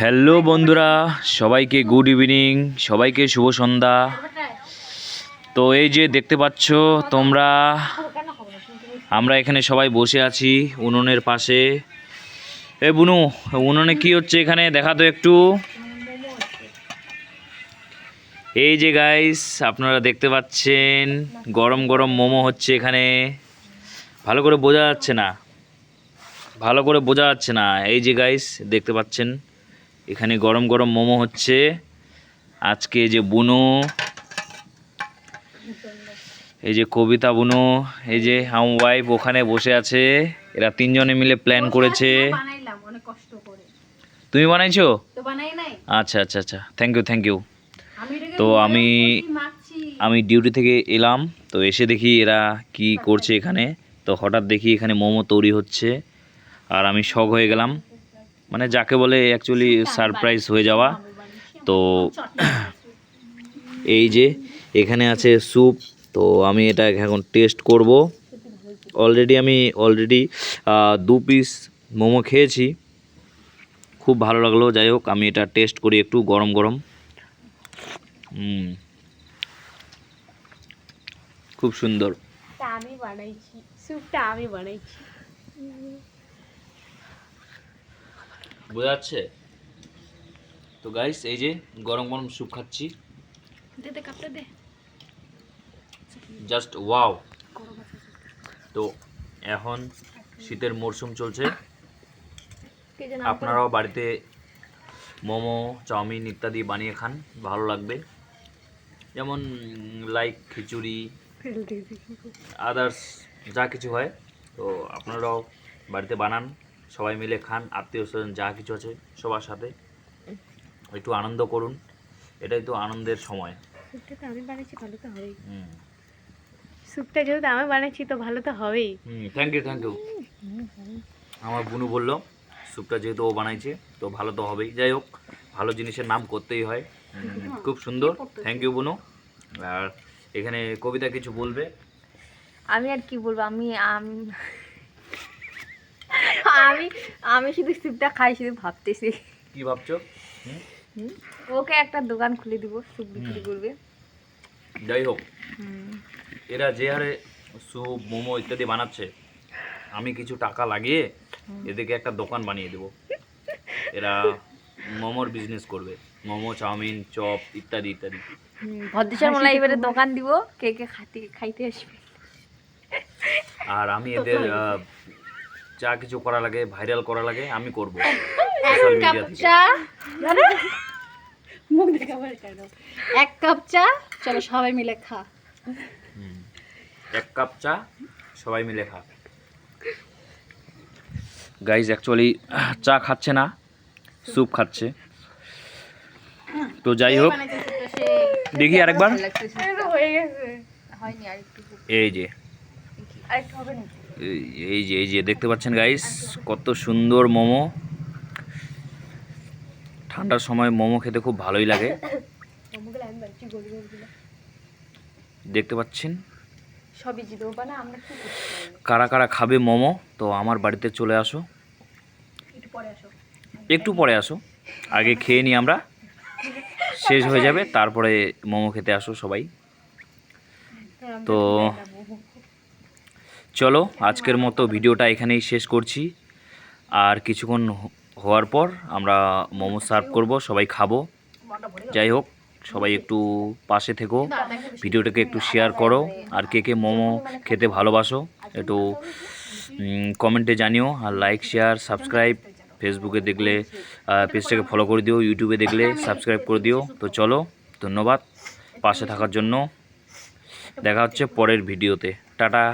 Hello বন্ধুরা, সবাইকে good evening সবাইকে শুভ সন্ধ্যা। তো এই যে দেখতে পাচ্ছ তোমরা, আমরা এখানে সবাই বসে আছি উনুনের পাশে। এ বুনু, উনুনে কি হচ্ছে এখানে দেখা তো একটু। এই যে গাইস আপনারা দেখতে পাচ্ছেন, গরম গরম মোমো হচ্ছে এখানে। ভালো করে বোঝা যাচ্ছে না, ভালো করে বোঝা যাচ্ছে না। এই যে গাইস দেখতে পাচ্ছেন। এখানে গরম গরম মোমো হচ্ছে। আজকে যে বুনো এই যে কবিতা বুনো এই যে হাম ওয়াইফ ওখানে বসে আছে। এরা তিনজনে মিলে প্ল্যান করেছে। তুমি বানাইছো? আচ্ছা আচ্ছা আচ্ছা। থ্যাংক ইউ থ্যাংক ইউ তো আমি- আমি ডিউটি থেকে এলাম তো এসে দেখি এরা কি করছে এখানে। তো হঠাৎ দেখি এখানে মোমো তৈরি হচ্ছে। আর আমি শখ হয়ে গেলাম। মানে যাকে বলে অ্যাকচুয়ালি সারপ্রাইজ হয়ে যাওয়া। তো এই যে এখানে আছে স্যুপ তো আমি এটা এখন টেস্ট করব। অলরেডি আমি অলরেডি দু পিস মোমো খেয়েছি। খুব ভালো লাগল যাই হোক আমি এটা টেস্ট করি একটু গরম গরম। খুব সুন্দর। আমি বানাইছি স্যুপটা আমি বানাইছি। বোঝা যাচ্ছে? তো গাইস এই যে গরম গরম স্যুপ খাচ্ছি। দে দে কাপটা দে। জাস্ট ওয়াও তো এখন শীতের মরশুম চলছে। আপনারাও বাড়িতে মোমো চাউমিন ইত্যাদি বানিয়ে খান ভালো লাগবে। যেমন লাইক খিচুড়ি আদার্স যা কিছু হয় তো আপনারাও বাড়িতে বানান। সবাই মিলে খান আত্মীয় স্বজন যা কিছু আছে সবার সাথে। একটু আনন্দ করুন এটাই তো আনন্দের সময়। স্যুপটা তো আমি বানাইছি ভালো তো হবেই। হুম। স্যুপটা যেহেতু আমি বানাইছি তো ভালো তো হবেই। হুম থ্যাংক ইউ থ্যাংক ইউ আমার বুনু বলল স্যুপটা যেহেতু ও বানাইছে তো ভালো তো হবেই। যাই হোক ভালো জিনিসের নাম করতেই হয়। খুব সুন্দর। থ্যাংক ইউ বুনু। আর এখানে কবিতা কিছু বলবে? আমি আর কি বলব? আমি আম- আমি শুধু স্যুপটা খাই শুধু ভাবতেছি। কি ভাবছ? ওকে একটা দোকান খুলে দিব স্যুপ বিক্রি করবে। যাই হোক এরা যে হারে স্যুপ মোমো ইত্যাদি বানাচ্ছে আমি কিছু টাকা লাগিয়ে এদেরকে একটা দোকান বানিয়ে দেবো। এরা মোমোর বিজনেস করবে মোমো চাউমিন চপ ইত্যাদি ইত্যাদি। ভদ্রেশ্বর মোলা এবারে দোকান দিব কে কে খাতে খাইতে আসবে। আর আমি এদের যা কিছু করা লাগে ভাইরাল করা লাগে আমি করব সোশ্যাল মিডিয়া থেকে। চা। মুখ দেখাবার কেন? এক কাপ চা চলো সবাই মিলে খা। এক কাপ চা সবাই মিলে খা। গাইজ অ্যাকচুয়ালি চা খাচ্ছে না স্যুপ খাচ্ছে। তো যাই হোক দেখি আরেকবার। হয়ে এই যে। এই- যে এই যে দেখতে পাচ্ছেন গাইস কত সুন্দর মোমো। ঠান্ডার সময় মোমো খেতে খুব ভালোই লাগে। দেখতে পাচ্ছেন? কারা কারা খাবে মোমো তো আমার বাড়িতে চলে আসো। একটু পরে আসো। একটু পরে আসো। আগে খেয়ে নিই আমরা। শেষ হয়ে যাবে তারপরে মোমো খেতে আসো সবাই। তো চলো, আজকের মতো ভিডিওটা এখানেই শেষ করছি। আর কিছুক্ষণ হওয়ার পর আমরা মোমো সার্ভ করব, সবাই খাব। যাই হোক, সবাই একটু পাশে থেকো। ভিডিওটাকে একটু শেয়ার করো। আর কে কে মোমো খেতে ভালোবাসো, একটু কমেন্টে জানিও। আর লাইক, শেয়ার, সাবস্ক্রাইব, ফেসবুকে দেখলে পেজটাকে ফলো করে দিও, ইউটিউবে দেখলে সাবস্ক্রাইব করে দিও। তো চলো, ধন্যবাদ পাশে থাকার জন্য। দেখা হচ্ছে পরের ভিডিওতে। টাটা।